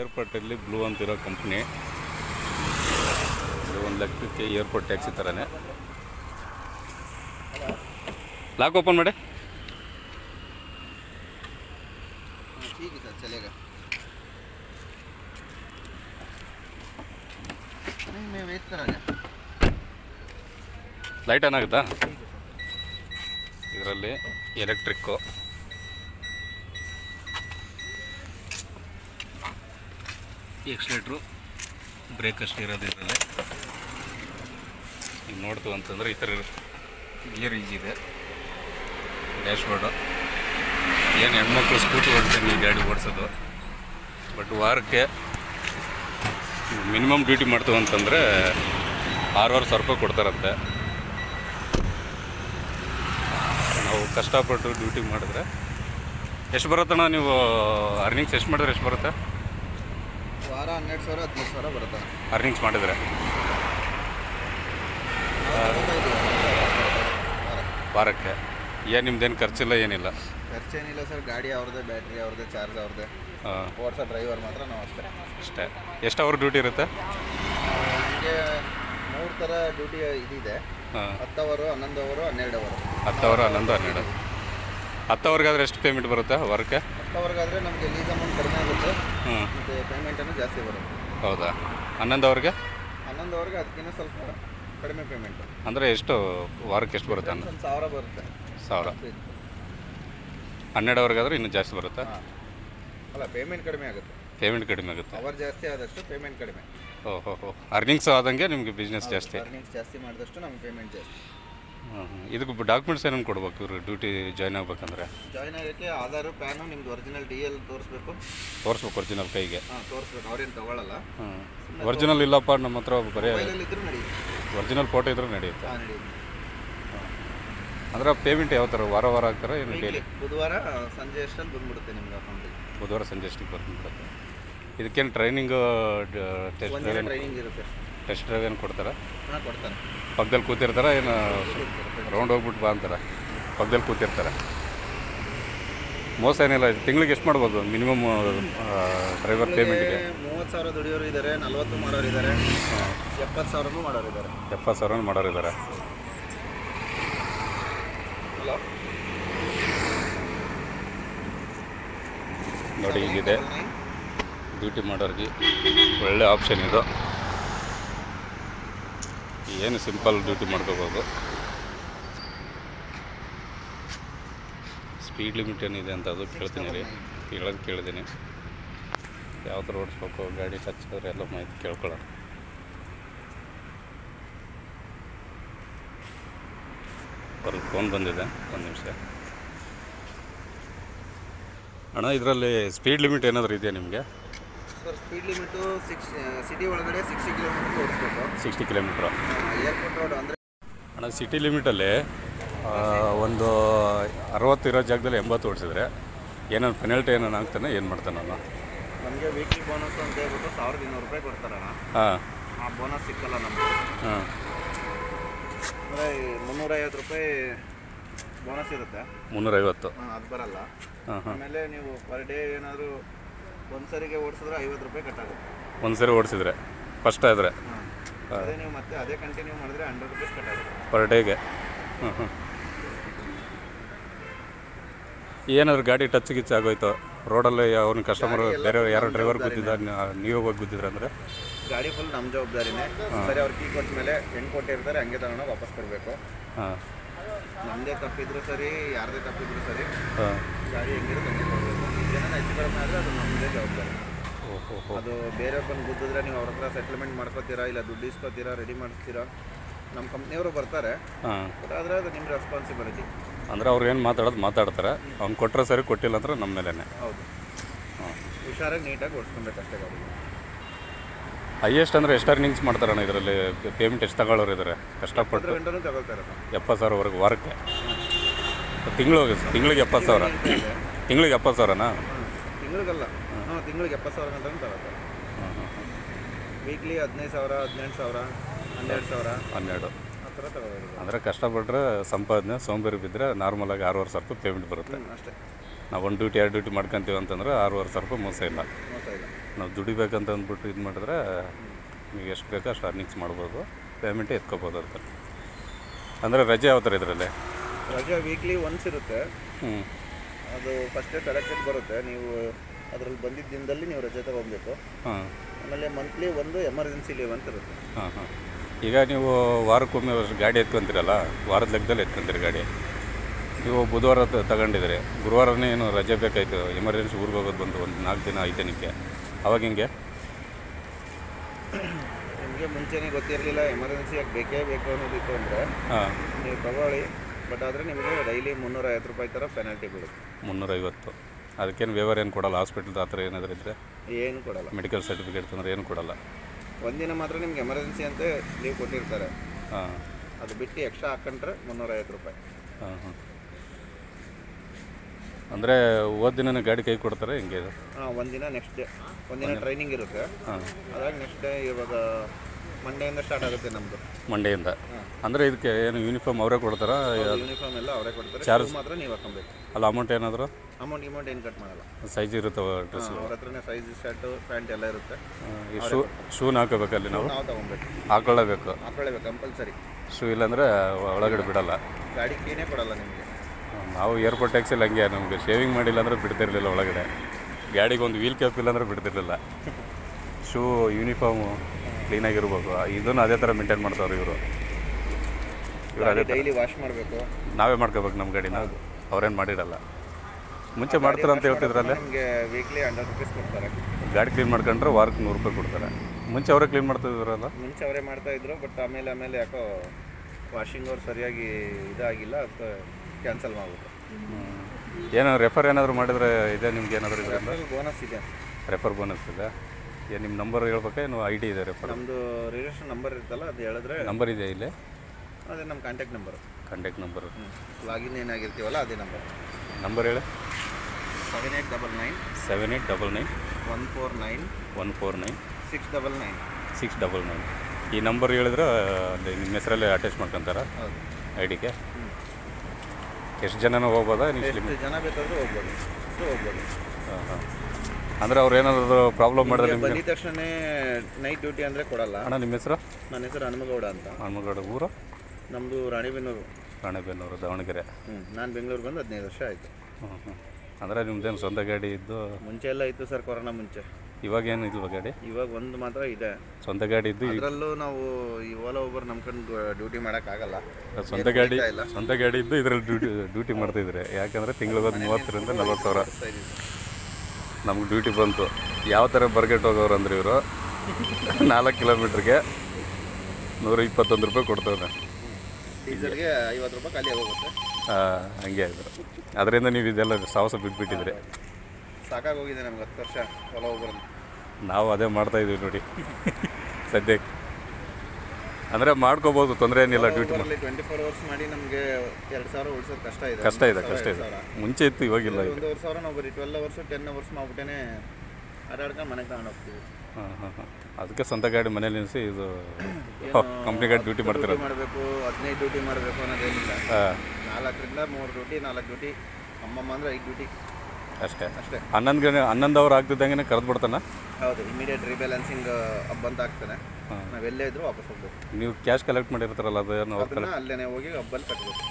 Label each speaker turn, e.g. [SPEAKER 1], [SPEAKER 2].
[SPEAKER 1] ಏರ್ಪೋರ್ಟಲ್ಲಿ blue ಅಂತಿರೋ company. ಒಂದು ಲೆಕ್ಕಕ್ಕೆ ಏರ್ಪೋರ್ಟ್ ಟ್ಯಾಕ್ಸಿ ಥರನೇ ಲಾಕ್ ಓಪನ್ ಮಾಡಿ. ಲೈಟ್ ಏನಾಗುತ್ತಾ ಇದರಲ್ಲಿ ಎಲೆಕ್ಟ್ರಿಕ್ಕು ಎಕ್ಸ್ಲೇಟ್ರು ಬ್ರೇಕ್ ಅಷ್ಟು ಇರೋದು ಇದರಲ್ಲಿ. ಈಗ ನೋಡ್ತು ಅಂತಂದರೆ ಈ ಥರ ಗಿಯರ್ ಈಗಿದೆ ಡ್ಯಾಶ್ಬೋರ್ಡು ಏನು ಹೆಣ್ಮಕ್ಳು ಸ್ಕೂಟಿ ಓಡ್ತೀನಿ ಈ ಗಾಡಿ ಓಡಿಸೋದು. ಬಟ್ ವಾರಕ್ಕೆ ಮಿನಿಮಮ್ ಡ್ಯೂಟಿ ಮಾಡ್ತೀವಿ ಅಂತಂದರೆ ಆರೂವರೆ ಸಾವಿರ ರೂಪಾಯಿ ಕೊಡ್ತಾರಂತೆ. ನಾವು ಕಷ್ಟಪಟ್ಟು ಡ್ಯೂಟಿ ಮಾಡಿದ್ರೆ ಎಷ್ಟು ಬರುತ್ತಣ್ಣ ನೀವು ಅರ್ನಿಂಗ್ಸ್ ಎಷ್ಟು ಮಾಡಿದ್ರೆ ಎಷ್ಟು ಬರುತ್ತೆ?
[SPEAKER 2] ವಾರ ಹನ್ನೆರಡು ಸಾವಿರ ಹದಿನೈದು ಸಾವಿರ ಬರುತ್ತೆ.
[SPEAKER 1] ಅರ್ನಿಂಗ್ಸ್ ಮಾಡಿದರೆ. ವಾರಕ್ಕೆ. ಏನು ನಿಮ್ದೇನು ಖರ್ಚಿಲ್ಲ ಏನಿಲ್ಲ?
[SPEAKER 2] ಖರ್ಚೇನಿಲ್ಲ ಸರ್ ಗಾಡಿ ಅವ್ರದ್ದೇ ಬ್ಯಾಟ್ರಿ ಅವ್ರದ್ದೇ ಚಾರ್ಜ್ ಅವ್ರದ್ದೇ
[SPEAKER 1] ಹಾಂ.
[SPEAKER 2] ಓಡಿಸೋ ಡ್ರೈವರ್ ಮಾತ್ರ ನಾವು ಅಷ್ಟೇ.
[SPEAKER 1] ಅಷ್ಟೇ. ಎಷ್ಟು ಅವರ್ ಡ್ಯೂಟಿ ಇರುತ್ತೆ?
[SPEAKER 2] ನಮಗೆ ಮೂರು ಥರ ಡ್ಯೂಟಿ ಇದಿದೆ. ಹತ್ತು ಅವರು ಹನ್ನೊಂದು ಅವರು ಹನ್ನೆರಡು ಅವರು
[SPEAKER 1] ಹತ್ತು ಅವರು ಹನ್ನೊಂದು ಹನ್ನೆರಡು. ಹತ್ತು ಅವ್ರಿಗಾದ್ರೆ ಎಷ್ಟು ಪೇಮೆಂಟ್ ಬರುತ್ತೆ
[SPEAKER 2] ವರ್ಕ್ ಹತ್ತವರೆಗಾದರೆ ನಮಗೆ ಲೀಸ್ ಅಮೌಂಟ್ ಕಡಿಮೆ ಆಗುತ್ತೆ.
[SPEAKER 1] ಹ್ಞೂ
[SPEAKER 2] ಮತ್ತು ಪೇಮೆಂಟನ್ನು ಜಾಸ್ತಿ ಬರುತ್ತೆ.
[SPEAKER 1] ಹೌದಾ? ಹನ್ನೊಂದು ಅವ್ರಿಗೆ
[SPEAKER 2] ಹನ್ನೊಂದು ಅವ್ರಿಗೆ ಅದಕ್ಕಿಂತ ಸ್ವಲ್ಪ ಕಡಿಮೆ ಪೇಮೆಂಟ್
[SPEAKER 1] ಅಂದರೆ ಎಷ್ಟು ವಾರಕ್ಕೆ ಎಷ್ಟು ಬರುತ್ತೆ ಅನ್ನ?
[SPEAKER 2] ಒಂದು ಸಾವಿರ ಬರುತ್ತೆ.
[SPEAKER 1] ಸಾವಿರ. ಹನ್ನೆರಡು ಅವ್ರಿಗಾದ್ರೆ ಇನ್ನೂ ಜಾಸ್ತಿ ಬರುತ್ತಾ?
[SPEAKER 2] ಹಾಂ. ಅಲ್ಲ ಪೇಮೆಂಟ್ ಕಡಿಮೆ ಆಗುತ್ತೆ.
[SPEAKER 1] ಪೇಮೆಂಟ್ ಕಡಿಮೆ ಆಗುತ್ತೆ.
[SPEAKER 2] ಅವರ್ ಜಾಸ್ತಿ ಆದಷ್ಟು ಪೇಮೆಂಟ್ ಕಡಿಮೆ.
[SPEAKER 1] ಓಹೋ ಹೋ ಅರ್ನಿಂಗ್ಸ್ ಆದಂಗೆ ನಿಮಗೆ ಬಿಸ್ನೆಸ್ ಜಾಸ್ತಿ.
[SPEAKER 2] ಅರ್ನಿಂಗ್ಸ್ ಜಾಸ್ತಿ ಮಾಡಿದಷ್ಟು ನಮ್ಗೆ ಪೇಮೆಂಟ್ ಜಾಸ್ತಿ.
[SPEAKER 1] ಇದಕ್ಕೆ ಡಾಕ್ಯುಮೆಂಟ್ಸ್ ಏನೇನು ಕೊಡ್ಬೇಕು ಇವರು? ಡ್ಯೂಟಿ ಜಾಯ್ನ್ ಆಗಬೇಕಂದ್ರೆ?
[SPEAKER 2] ಜಾಯ್ನ್ ಆಗೋಕ್ಕೆ ಆಧಾರ್ ಪ್ಯಾನು ನಿಮ್ದು ಒರಿಜಿನಲ್ ಡಿ ಎಲ್ ತೋರಿಸ್ಬೇಕು.
[SPEAKER 1] ತೋರಿಸ್ಬೇಕು ಒರಿಜಿನಲ್ ಕೈಗೆ.
[SPEAKER 2] ಹಾಂ ತೋರಿಸ್ಬೇಕು. ಅವ್ರೇನು ತಗೊಳ್ಳಲ್ಲ
[SPEAKER 1] ಒರಿಜಿನಲ್ ಇಲ್ಲಪ್ಪ ನಮ್ಮ ಹತ್ರ ಬರೀ
[SPEAKER 2] ಮೊಬೈಲಲ್ಲಿ ಇದ್ರೂ ನಡೆಯುತ್ತೆ
[SPEAKER 1] ಒರಿಜಿನಲ್ ಫೋಟೋ ಇದ್ರೆ ನಡೆಯುತ್ತೆ
[SPEAKER 2] ಹಾಂ ನಡೆಯುತ್ತೆ
[SPEAKER 1] ಅಂದ್ರೆ ಪೇಮೆಂಟ್ ಯಾವ ಥರ ವಾರ ವಾರ ಆಗ್ತಾರ ಏನು ಡೈಲಿ
[SPEAKER 2] ಬುಧವಾರ ಸಂಜೆ ಅಷ್ಟಲ್ಲಿ ಬಂದ್ಬಿಡುತ್ತೆ ನಿಮ್ಗೆ ಅಕೌಂಟಿಗೆ
[SPEAKER 1] ಬುಧವಾರ ಸಂಜೆ ಅಷ್ಟಿಗೆ ಬರ್ತೀನಿ ಇದಕ್ಕೇನು ಟ್ರೈನಿಂಗ್ ಟೆಸ್ಟ್
[SPEAKER 2] ಟ್ರೈನಿಂಗ್ ಇರುತ್ತೆ.
[SPEAKER 1] ಟೆಸ್ಟ್ ಡ್ರೈವ್ ಏನು ಕೊಡ್ತಾರೆ?
[SPEAKER 2] ಹಾಂ ಕೊಡ್ತಾರೆ.
[SPEAKER 1] ಪಕ್ಕದಲ್ಲಿ ಕೂತಿರ್ತಾರೆ ಏನು ರೌಂಡ್ ಹೋಗ್ಬಿಟ್ಟು ಬಾ ಅಂತಾರೆ? ಪಕ್ಕದಲ್ಲಿ ಕೂತಿರ್ತಾರೆ. ಮೋಸ ಏನಿಲ್ಲ ತಿಂಗಳಿಗೆ ಎಷ್ಟು ಮಾಡ್ಬೋದು? ಮಿನಿಮಮ್ ಡ್ರೈವರ್ ಪೇಮೆಂಟ್ಗೆ
[SPEAKER 2] ಮೂವತ್ತು ಸಾವಿರ ದುಡಿಯೋರು ಇದ್ದಾರೆ ನಲ್ವತ್ತು ಮಾಡೋರು ಇದ್ದಾರೆ ಎಪ್ಪತ್ತು ಸಾವಿರನೂ ಮಾಡೋರು ಇದ್ದಾರೆ
[SPEAKER 1] ಎಪ್ಪತ್ತು ಸಾವಿರ ಮಾಡೋರು ಇದ್ದಾರೆ ನೋಡಿ ಹೀಗಿದೆ. ಡ್ಯೂಟಿ ಮಾಡೋರಿಗೆ ಒಳ್ಳೆ ಆಪ್ಷನ್ ಇದು. ಏನು ಸಿಂಪಲ್ ಡ್ಯೂಟಿ ಮಾಡ್ಕೋಬೋದು. ಸ್ಪೀಡ್ ಲಿಮಿಟ್ ಏನಿದೆ ಅಂತ ಅದು ಕೇಳ್ತೀನಿ ರೀ. ಕೇಳೋದು ಕೇಳಿದ್ದೀನಿ. ಯಾವ ಥರ ಓಡಿಸ್ಬೇಕು ಗಾಡಿ ಆದರೆ ಎಲ್ಲ ಮಾಹಿತಿ ಕೇಳ್ಕೊಳ್ಳೋಣ. ಅವ್ರ ಫೋನ್ ಬಂದಿದೆ, ಒಂದು ನಿಮಿಷ. ಅಣ್ಣ, ಇದರಲ್ಲಿ ಸ್ಪೀಡ್ ಲಿಮಿಟ್ ಏನಾದರೂ ಇದೆಯಾ ನಿಮಗೆ?
[SPEAKER 2] Sir speed limit six city ಒಳಗಡೆ ಸಿಕ್ಸ್ಟಿ ಕಿಲೋಮೀಟರ್ ಓಡಿಸ್ಬೇಕು.
[SPEAKER 1] ಸಿಕ್ಸ್ಟಿ ಕಿಲೋಮೀಟ್ರು
[SPEAKER 2] ಏರ್ಪೋರ್ಟ್ ರೋಡ್ ಅಂದರೆ?
[SPEAKER 1] ಅಣ್ಣ ಸಿಟಿ ಲಿಮಿಟಲ್ಲಿ ಒಂದು ಅರವತ್ತು ಇರೋ ಜಾಗದಲ್ಲಿ ಎಂಬತ್ತು ಓಡಿಸಿದ್ರೆ ಏನೇನು ಪೆನಲ್ಟಿ ಏನೇನು ಆಗ್ತಾನೆ ಏನು ಮಾಡ್ತಾನೆ ಅಣ್ಣ?
[SPEAKER 2] ನಮಗೆ ವೀಕ್ಲಿ ಬೋನಸ್ ಅಂತ ಹೇಳ್ಬಿಟ್ಟು ಸಾವಿರದ ಇನ್ನೂರು ರೂಪಾಯಿ ಕೊಡ್ತಾರಣ್ಣ
[SPEAKER 1] ಹಾಂ.
[SPEAKER 2] ಆ ಬೋನಸ್ ಸಿಕ್ಕಲ್ಲ ನಮಗೆ.
[SPEAKER 1] ಹಾಂ.
[SPEAKER 2] ಅಂದರೆ ಮುನ್ನೂರೈವತ್ತು ರೂಪಾಯಿ ಬೋನಸ್ ಇರುತ್ತೆ.
[SPEAKER 1] ಮುನ್ನೂರೈವತ್ತು.
[SPEAKER 2] ಹಾಂ ಅದು ಬರಲ್ಲ. ಆಮೇಲೆ ನೀವು ಪರ್ ಡೇ ಏನಾದರೂ ಒಂದು ಸರಿಗೆ ಓಡಿಸಿದ್ರೆ ಐವತ್ತು ರೂಪಾಯಿ ಕಟ್ಟಾಗುತ್ತೆ
[SPEAKER 1] ಒಂದು ಸರಿ ಓಡಿಸಿದ್ರೆ ಫಸ್ಟ್ ಆದರೆ.
[SPEAKER 2] ಹಾಂ. ಅದೇ ನೀವು ಮತ್ತೆ ಅದೇ ಕಂಟಿನ್ಯೂ ಮಾಡಿದ್ರೆ ಹಂಡ್ರೆಡ್ ರುಪೀಸ್ ಕಟ್ಟಾಗುತ್ತೆ
[SPEAKER 1] ಪರ್ ಡೇಗೆ ಹ್ಞೂ ಹ್ಞೂ ಏನಾದ್ರು ಗಾಡಿ ಟಚ್ ಗಿಚ್ ಆಗೋಯ್ತು ರೋಡಲ್ಲಿ ಅವ್ನ ಕಸ್ಟಮರ್ ಬೇರೆ ಯಾರೋ ಡ್ರೈವರ್ ಕೂತಿದ್ದ ನೀವು ಹೋಗಿ ಕೂತಿದ್ರೆ ಅಂದರೆ?
[SPEAKER 2] ಗಾಡಿ ಫುಲ್ ನಮ್ಮ ಜವಾಬ್ದಾರಿನೇ. ಸರಿ ಅವ್ರು ಕೀ ಕೊಟ್ಟ ಮೇಲೆ ಹೆಣ್ಣು ಕೊಟ್ಟಿರ್ತಾರೆ ಹಂಗೆ ತಗೊಂಡು ವಾಪಸ್ ಕೊಡಬೇಕು.
[SPEAKER 1] ಹಾಂ.
[SPEAKER 2] ನಮ್ಮದೇ ತಪ್ಪಿದ್ರು ಸರಿ ಯಾರದೇ ತಪ್ಪಿದ್ರು ಸರಿ.
[SPEAKER 1] ಹಾಂ.
[SPEAKER 2] ಗಾಡಿ ಹೆಂಗಿರುತ್ತೆ ಹಂಗೆ ಕೊಡಬೇಕು ಏನಾರ ಹೆಚ್ಚು ಕಡಿಮೆ ಆದರೆ ಅದು ನಮ್ಮದೇ ಜವಾಬ್ದಾರಿ. ಅದು ಬೇರೆ ಬಂದು ಗುದ್ದಿದ್ರೆ ನೀವು ಅವ್ರ ಹತ್ರ ಸೆಟ್ಲ್ಮೆಂಟ್ ಮಾಡ್ಕೋತೀರಾ ಇಲ್ಲ ದುಡ್ಡು ಇಸ್ಕೋತೀರಾ ರೆಡಿ ಮಾಡಿಸ್ತೀರಾ? ನಮ್ಮ ಕಂಪ್ನಿಯವರು ಬರ್ತಾರೆ
[SPEAKER 1] ಹಾಂ.
[SPEAKER 2] ಬಟ್ ಆದರೆ ಅದು ನಿಮ್ಮ ರೆಸ್ಪಾನ್ಸಿಬಿಲಿಟಿ
[SPEAKER 1] ಅಂದರೆ ಅವ್ರು ಏನು ಮಾತಾಡೋದು ಮಾತಾಡ್ತಾರೆ. ಅವ್ನು ಕೊಟ್ಟರೆ ಸರಿ ಕೊಟ್ಟಿಲ್ಲ ಅಂದ್ರೆ ನಮ್ಮ ಮೇಲೇ
[SPEAKER 2] ಹೌದು.
[SPEAKER 1] ಹಾಂ.
[SPEAKER 2] ಹುಷಾರಾಗಿ ನೀಟಾಗಿ ಓಡಿಸ್ಕೊಬೇಕಷ್ಟೇ ಗಾಡಿ.
[SPEAKER 1] ಹೈಯೆಸ್ಟ್ ಅಂದರೆ ಎಷ್ಟು ಅರ್ನಿಂಗ್ಸ್ ಮಾಡ್ತಾರಣ್ಣ ಇದರಲ್ಲಿ? ಪೇಮೆಂಟ್ ಎಷ್ಟು ತಗೊಳ್ಳೋರು ಇದ್ದಾರೆ ಕಷ್ಟಪಟ್ಟು.
[SPEAKER 2] ಗಂಟೆನೂ ತಗೊಳ್ತಾರೆ
[SPEAKER 1] ಎಪ್ಪತ್ತು ಸಾವಿರವರೆಗೆ ವಾರಕ್ಕೆ? ತಿಂಗಳು ತಿಂಗಳಿಗೆ ಎಪ್ಪತ್ತು ಸಾವಿರ? ತಿಂಗಳಿಗೆ ಎಪ್ಪತ್ತು ಸಾವಿರನಾ?
[SPEAKER 2] ತಿಂಗಳಿಗಲ್ಲ. ಹಾಂ ತಿಂಗಳಿಗೆ ಎಪ್ಪತ್ತು ಸಾವಿರ ಗಂಟೆ ತಗೋತಾರೆ ವೀಕ್ಲಿ ಹದಿನೈದು ಸಾವಿರ ಹದಿನೆಂಟು ಸಾವಿರ ಹನ್ನೆರಡು ಸಾವಿರ.
[SPEAKER 1] ಹನ್ನೆರಡು.
[SPEAKER 2] ಆ ಥರ ತಗೋಬೋದು
[SPEAKER 1] ಅಂದರೆ ಕಷ್ಟಪಟ್ಟರೆ ಸಂಪಾದನೆ ಸೋಂಬೇರಿ ಬಿದ್ದರೆ ನಾರ್ಮಲಾಗಿ ಆರೂವರೆ ಸಾವಿರ ರೂಪಾಯಿ ಪೇಮೆಂಟ್ ಬರುತ್ತೆ.
[SPEAKER 2] ಅಷ್ಟೇ.
[SPEAKER 1] ನಾವು ಒಂದು ಡ್ಯೂಟಿ ಎರಡು ಡ್ಯೂಟಿ ಮಾಡ್ಕೊಂತೀವಿ ಅಂತಂದ್ರೆ ಆರೂವರೆ ಸಾವಿರ ರೂಪಾಯಿ ಮೋಸ ಇಲ್ಲ.
[SPEAKER 2] ಮೋಸ ಇಲ್ಲ.
[SPEAKER 1] ನಾವು ದುಡಿಬೇಕಂತ ಅಂದ್ಬಿಟ್ಟು ಇದು ಮಾಡಿದ್ರೆ ನಿಮಗೆ ಎಷ್ಟು ಬೇಕೋ ಅಷ್ಟು ಅರ್ನಿಂಗ್ಸ್ ಮಾಡ್ಬೋದು. ಪೇಮೆಂಟ್ ಎತ್ಕೋಬೋದು ಅಂತ. ಅಂದರೆ ರಜೆ ಯಾವ ಥರ ಇದರಲ್ಲಿ?
[SPEAKER 2] ರಜೆ ವೀಕ್ಲಿ ಒನ್ಸ್ ಇರುತ್ತೆ.
[SPEAKER 1] ಹ್ಞೂ
[SPEAKER 2] ಅದು ಫಸ್ಟೇ ಸೆಲೆಕ್ಟೆಡ್ ಬರುತ್ತೆ. ನೀವು ಅದರಲ್ಲಿ ಬಂದಿದ್ದ ದಿನದಲ್ಲಿ ನೀವು ರಜೆ ತಗೊಬೇಕು
[SPEAKER 1] ಹಾಂ.
[SPEAKER 2] ಆಮೇಲೆ ಮಂತ್ಲಿ ಒಂದು ಎಮರ್ಜೆನ್ಸಿ ಲೀವ್ ಅಂತ ಇರುತ್ತೆ.
[SPEAKER 1] ಹಾಂ ಹಾಂ. ಈಗ ನೀವು ವಾರಕ್ಕೊಮ್ಮೆ ವರ್ಷ ಗಾಡಿ ಎತ್ಕೊಂತೀರಲ್ಲ ವಾರದ ಲೆಕ್ಕದಲ್ಲಿ ಎತ್ಕೊಂತೀರಿ ಗಾಡಿ. ನೀವು ಬುಧವಾರ ತಗೊಂಡಿದ್ರೆ ಗುರುವಾರನೇ ಏನು ರಜೆ ಬೇಕಾಯಿತು ಎಮರ್ಜೆನ್ಸಿ ಊರಿಗೆ ಹೋಗೋದು ಬಂದು ಒಂದು ನಾಲ್ಕು ದಿನ ಐದು ದಿನಕ್ಕೆ. ಅವಾಗ ಹಿಂಗೆ?
[SPEAKER 2] ನಿಮಗೆ ಮುಂಚೆನೇ ಗೊತ್ತಿರಲಿಲ್ಲ ಎಮರ್ಜೆನ್ಸಿಯಾಗಿ ಬೇಕೇ ಬೇಕು ಅನ್ನೋದಿತ್ತು ಅಂದರೆ
[SPEAKER 1] ಹಾಂ.
[SPEAKER 2] ನೀವು ತಗೊಳ್ಳಿ. ಬಟ್ ಆದರೆ ನಿಮಗೆ ಡೈಲಿ ಮುನ್ನೂರ ಐವತ್ತು ರೂಪಾಯಿ ಥರ ಪೆನಾಲ್ಟಿ ಬೀಳುತ್ತೆ.
[SPEAKER 1] ಮುನ್ನೂರೈವತ್ತು. ಅದಕ್ಕೇನು ವ್ಯವಹಾರ ಏನು ಕೊಡಲ್ಲ ಹಾಸ್ಪಿಟಲ್ ಆ ಥರ ಏನಾದರೂ ಇದ್ದರೆ
[SPEAKER 2] ಏನು ಕೊಡಲ್ಲ.
[SPEAKER 1] ಮೆಡಿಕಲ್ ಸರ್ಟಿಫಿಕೇಟ್ ತಂದರೆ ಏನು ಕೊಡಲ್ಲ?
[SPEAKER 2] ಒಂದಿನ ಮಾತ್ರ ನಿಮ್ಗೆ ಎಮರ್ಜೆನ್ಸಿ ಅಂತ ಲೀವ್ ಕೊಟ್ಟಿರ್ತಾರೆ.
[SPEAKER 1] ಹಾಂ.
[SPEAKER 2] ಅದು ಬಿಟ್ಟು ಎಕ್ಸ್ಟ್ರಾ ಹಾಕೊಂಡ್ರೆ ಮುನ್ನೂರ ಐವತ್ತು ರೂಪಾಯಿ.
[SPEAKER 1] ಹಾಂ ಹಾಂ. ಅಂದರೆ ದಿನನೇ ಗಾಡಿ ಕೈ ಕೊಡ್ತಾರೆ ಹಿಂಗೆ ಇದು?
[SPEAKER 2] ಹಾಂ ಒಂದಿನ ನೆಕ್ಸ್ಟ್ ಡೇ ಒಂದಿನ ಟ್ರೈನಿಂಗ್ ಇರುತ್ತೆ.
[SPEAKER 1] ಹಾಂ.
[SPEAKER 2] ಅದಾಗ ನೆಕ್ಸ್ಟ್ ಡೇ ಇವಾಗ ಮಂಡೆಯಿಂದ ಸ್ಟಾರ್ಟ್ ಆಗುತ್ತೆ ನಮ್ಮದು
[SPEAKER 1] ಮಂಡೆಯಿಂದ. ಅಂದರೆ ಇದಕ್ಕೆ ಏನು ಯೂನಿಫಾರ್ಮ್ ಅವರೇ ಕೊಡ್ತಾರಾ?
[SPEAKER 2] ಯೂನಿಫಾರ್ಮ್ ಎಲ್ಲ ಅವರೇ ಕೊಡ್ತಾರೆ. ಚಾರ್ಜ್ ಮಾತ್ರ ನೀವು ಹಾಕೊಬೇಕು
[SPEAKER 1] ಅಲ್ಲ ಅಮೌಂಟ್ ಏನಾದರೂ?
[SPEAKER 2] ಅಮೌಂಟ್ ಇಮೌಂಟ್ ಏನು ಕಟ್ ಮಾಡಲ್ಲ.
[SPEAKER 1] ಸೈಜ್ ಇರುತ್ತವ ಡ್ರೆಸ್
[SPEAKER 2] ಅವ್ರ ಹತ್ರನೇ ಸೈಜ್ ಶರ್ಟು ಪ್ಯಾಂಟ್ ಎಲ್ಲ ಇರುತ್ತೆ.
[SPEAKER 1] ಈ ಶೂ ಶೂನ ಹಾಕೋಬೇಕು ಅಲ್ಲಿ ನಾವು?
[SPEAKER 2] ನಾವು ತಗೊಬೇಕು.
[SPEAKER 1] ಹಾಕೊಳ್ಳೇಬೇಕು.
[SPEAKER 2] ಹಾಕೊಳ್ಳೇಬೇಕು ಕಂಪಲ್ಸರಿ
[SPEAKER 1] ಶೂ ಇಲ್ಲಾಂದರೆ ಒಳಗಡೆ ಬಿಡಲ್ಲ.
[SPEAKER 2] ಗಾಡಿ ಏನೇ ಕೊಡಲ್ಲ ನಿಮಗೆ.
[SPEAKER 1] ನಾವು ಏರ್ಪೋರ್ಟ್ ಟ್ಯಾಕ್ಸಿಲಿ ಹಂಗೆ ನಮಗೆ ಶೇವಿಂಗ್ ಮಾಡಿಲ್ಲ ಅಂದರೆ ಬಿಡ್ತಿರಲಿಲ್ಲ ಒಳಗಡೆ. ಗಾಡಿಗೆ ಒಂದು ವೀಲ್ ಕ್ಯಾಪ್ ಇಲ್ಲ ಬಿಡ್ತಿರಲಿಲ್ಲ ಬಿಡ್ತಿರ್ಲಿಲ್ಲ. ಶೂ ಯೂನಿಫಾರ್ಮು ಕ್ಲೀನಾಗಿರ್ಬೇಕು ಇದನ್ನು ಅದೇ ಥರ ಮೇಂಟೈನ್ ಮಾಡ್ತಾವ್ರಿ ಇವರು. ಇವರು ಅದೇ
[SPEAKER 2] ಡೈಲಿ ವಾಶ್ ಮಾಡಬೇಕು.
[SPEAKER 1] ನಾವೇ ಮಾಡ್ಕೋಬೇಕು ನಮ್ಮ ಗಾಡಿನ. ಅವ್ರೇನು ಮಾಡಿರಲ್ಲ. ಮುಂಚೆ ಮಾಡ್ತಾರಂತ ಅಂತ ಹೇಳ್ತಿದ್ರಲ್ಲೇ?
[SPEAKER 2] ನಿಮಗೆ ವೀಕ್ಲಿ ಹಂಡ್ರೆಡ್ ರುಪೀಸ್ ಕೊಡ್ತಾರೆ.
[SPEAKER 1] ಗಾಡಿ ಕ್ಲೀನ್ ಮಾಡ್ಕೊಂಡ್ರೆ ವಾರಕ್ಕೆ ನೂರು ರೂಪಾಯಿ ಕೊಡ್ತಾರೆ. ಮುಂಚೆ ಅವರೇ ಕ್ಲೀನ್ ಮಾಡ್ತಿದ್ರಲ್ಲ
[SPEAKER 2] ಮುಂಚೆ ಅವರೇ ಮಾಡ್ತಾ ಇದ್ರು ಬಟ್ ಆಮೇಲೆ ಆಮೇಲೆ ಯಾಕೋ ವಾಷಿಂಗ್ ಅವ್ರು ಸರಿಯಾಗಿ ಇದಾಗಿಲ್ಲ ಅದಕ್ಕೆ ಕ್ಯಾನ್ಸಲ್ ಮಾಡ್ಬಿಟ್ಟು
[SPEAKER 1] ಏನೋ ರೆಫರ್ ಏನಾದರೂ ಮಾಡಿದರೆ ಇದೆ ನಿಮ್ಗೆ ಏನಾದರೂ
[SPEAKER 2] ಬೋನಸ್ ಇದೆ.
[SPEAKER 1] ರೆಫರ್ ಬೋನಸ್ ಇದೆ. ಏನು ನಿಮ್ಮ ನಂಬರ್ ಹೇಳ್ಬೇಕಾ? ಏನು ಐ ಡಿ ಇದೆ ರೆಫರ್
[SPEAKER 2] ನಮ್ಮದು ರಿಜಿಸ್ಟ್ರೇಷನ್ ನಂಬರ್ ಇರುತ್ತಲ್ಲ ಅದು ಹೇಳಿದ್ರೆ
[SPEAKER 1] ನಂಬರ್ ಇದೆ ಇಲ್ಲಿ?
[SPEAKER 2] ಅದೇ ನಮ್ಮ contact number
[SPEAKER 1] contact number
[SPEAKER 2] login ಏನಾಗಿರ್ತೀವಲ್ಲ ಅದೇ ನಂಬರ್
[SPEAKER 1] ನಂಬರ್ ಹೇಳಿ.
[SPEAKER 2] Seven eight double nine
[SPEAKER 1] seven eight double nine
[SPEAKER 2] one four nine
[SPEAKER 1] one four nine
[SPEAKER 2] six double nine
[SPEAKER 1] six double nine ಈ ನಂಬರ್ ಹೇಳಿದ್ರೆ ಅಲ್ಲಿ ನಿಮ್ಮ ಹೆಸರಲ್ಲೇ ಅಟ್ಯಾಚ್ ಮಾಡ್ಕೊತಾರ? ಐ ಡಿಗೆ ಎಷ್ಟು ಜನನೂ ಹೋಗ್ಬೋದಾ?
[SPEAKER 2] ಎಷ್ಟು ಜನ ಬೇಕಾದರೂ ಹೋಗ್ಬೋದು. ಹೋಗ್ಬೋದು.
[SPEAKER 1] ಹಾಂ ಹಾಂ. ಅಂದರೆ ಅವ್ರು ಏನಾದರೂ ಪ್ರಾಬ್ಲಮ್ ಮಾಡಿದ್ರೆ ನಿಮಗೆ?
[SPEAKER 2] ಬಂದಿದ ತಕ್ಷಣನೇ ನೈಟ್ ಡ್ಯೂಟಿ ಅಂದರೆ ಕೊಡಲ್ಲ.
[SPEAKER 1] ಅಣ್ಣ ನಿಮ್ಮ ಹೆಸರು?
[SPEAKER 2] ನನ್ನ ಹೆಸರು ಹನುಮಗೌಡ ಅಂತ.
[SPEAKER 1] ಹನುಮಗೌಡ ಊರು?
[SPEAKER 2] ನಮ್ಮದು ರಾಣಿಬೆನ್ನೂರು.
[SPEAKER 1] ರಾಣಿಬೆನ್ನೂರು ದಾವಣಗೆರೆ.
[SPEAKER 2] ಹ್ಞೂ ನಾನು ಬೆಂಗಳೂರು ಬಂದು ಹದಿನೈದು ವರ್ಷ ಆಯಿತು.
[SPEAKER 1] ಹ್ಞೂ ಹ್ಞೂ ಅಂದರೆ ನಿಮ್ಮದೇನು ಸ್ವಂತ ಗಾಡಿ ಇದ್ದು?
[SPEAKER 2] ಮುಂಚೆ ಎಲ್ಲ ಇತ್ತು ಸರ್ ಕೊರೋನಾ ಮುಂಚೆ.
[SPEAKER 1] ಇವಾಗ ಏನು ಇಲ್ವಾ ಗಾಡಿ?
[SPEAKER 2] ಇವಾಗ ಒಂದು ಮಾತ್ರ ಇದೆ.
[SPEAKER 1] ಸ್ವಂತ ಗಾಡಿ ಇದ್ದು ಇದರಲ್ಲೂ
[SPEAKER 2] ಅದರಲ್ಲೂ ನಾವು ಈ ಓಲಾ ಒಬ್ಬರು ನಂಬ್ಕೊಂಡು ಡ್ಯೂಟಿ ಮಾಡೋಕ್ಕಾಗಲ್ಲ
[SPEAKER 1] ಸ್ವಂತ ಗಾಡಿ
[SPEAKER 2] ಇಲ್ಲ.
[SPEAKER 1] ಸ್ವಂತ ಗಾಡಿ ಇದ್ದು ಇದ್ರಲ್ಲಿ ಡ್ಯೂಟಿ ಡ್ಯೂಟಿ ಮಾಡ್ತಿದ್ರೆ. ಯಾಕಂದರೆ ತಿಂಗಳಿಗೆ ಒಂದು ಮೂವತ್ತರಿಂದ ನಲ್ವತ್ತು ಸಾವಿರ. ನಮ್ಗೆ ಡ್ಯೂಟಿ ಬಂತು. ಯಾವ ಥರ ಬರ್ಗೆಟ್ ಹೋಗೋರು ಅಂದ್ರೆ ಇವರು? ನಾಲ್ಕು ಕಿಲೋಮೀಟ್ರಿಗೆ ನೂರ ಇಪ್ಪತ್ತೊಂದು ರೂಪಾಯಿ ಕೊಡ್ತೇವೆ
[SPEAKER 2] ಡೀಸೆಲ್ಗೆ ಐವತ್ತು ರೂಪಾಯಿ ಖಾಲಿ ಹೋಗುತ್ತೆ
[SPEAKER 1] ಆ, ಹಂಗೆ ಆಯಿತು. ಅದರಿಂದ ನೀವು ಇದೆಲ್ಲ ಸಾಹಸ ಬಿಟ್ಬಿಟ್ಟಿದ್ರಿ.
[SPEAKER 2] ಸಾಕಾಗೋಗಿದೆ ನಮ್ಗೆ ಹತ್ತು ವರ್ಷ ಹೊಲ
[SPEAKER 1] ನಾವು ಅದೇ ಮಾಡ್ತಾ ಇದೀವಿ ನೋಡಿ. ಸದ್ಯಕ್ಕೆ. ಅಂದರೆ ಮಾಡ್ಕೋಬೋದು ತೊಂದರೆ ಏನಿಲ್ಲ ಡ್ಯೂಟಿ
[SPEAKER 2] ಒಬ್ಬರಲ್ಲಿ ಟ್ವೆಂಟಿ ಫೋರ್ ಅವರ್ಸ್ ಮಾಡಿ ನಮಗೆ ಎರಡು ಸಾವಿರ ಉಳಿಸೋದು ಕಷ್ಟ ಇದೆ.
[SPEAKER 1] ಕಷ್ಟ ಇದೆ ಕಷ್ಟ ಇದೆ. ಮುಂಚೆ ಇತ್ತು ಇವಾಗಿಲ್ಲ ಒಂದು
[SPEAKER 2] ಒಂದೂವರೆ ಸಾವಿರ ನಾವು ಬರೀ ಟ್ವೆಲ್ ಅವರ್ಸ್ ಟೆನ್ ಅವರ್ಸ್ ಮಾಡ್ಬಿಟ್ಟೇ ಆಟಾಡ್ಕೊಂಡು ಮನೆಗೆ ತಗೊಂಡು ಹೋಗ್ತೀವಿ.
[SPEAKER 1] ಹಾಂ ಹಾಂ ಹಾಂ. ಅದಕ್ಕೆ ಸ್ವಂತ ಗಾಡಿ ಮನೇಲಿ ನಿಲ್ಲಿಸಿ ಇದು ಕಂಪ್ನಿ ಗಾಡಿ ಡ್ಯೂಟಿ
[SPEAKER 2] ಮಾಡ್ತಿರೋದು ಮಾಡಬೇಕು ಹದಿನೈದು ಡ್ಯೂಟಿ ಮಾಡಬೇಕು ಅನ್ನೋದೇನಿಲ್ಲ.
[SPEAKER 1] ಹಾಂ.
[SPEAKER 2] ನಾಲ್ಕರಿಂದ ಮೂರು ಡ್ಯೂಟಿ ನಾಲ್ಕು ಡ್ಯೂಟಿ ಅಮ್ಮಮ್ಮ ಅಂದರೆ ಐದು ಡ್ಯೂಟಿ
[SPEAKER 1] ಅಷ್ಟೇ.
[SPEAKER 2] ಅಷ್ಟೇ.
[SPEAKER 1] ಹನ್ನೊಂದು ಗಂಟೆ ಹನ್ನೊಂದು ಅವ್ರು ಆಗ್ತಿದ್ದಂಗೆ ಕರೆದು ಬಿಡ್ತಾನೆ?
[SPEAKER 2] ಹೌದು ಇಮಿಡಿಯೇಟ್ ರಿಬ್ಯಾಲೆನ್ಸಿಂಗ್ ಹಬ್ಬ ಅಂತ ಆಗ್ತಾನೆ. ನಾವೆಲ್ಲೇ ಇದ್ರೂ ವಾಪಸ್ ಹೋಗ್ಬೇಕು.
[SPEAKER 1] ನೀವು ಕ್ಯಾಶ್ ಕಲೆಕ್ಟ್ ಮಾಡಿರ್ತಾರಲ್ಲ ಅವ್ರ
[SPEAKER 2] ಅದನ್ನ ಅಲ್ಲೇನೆ ಹೋಗಿ ಹಬ್ಬಲ್ಲಿ ಕಟ್ಟಬೇಕು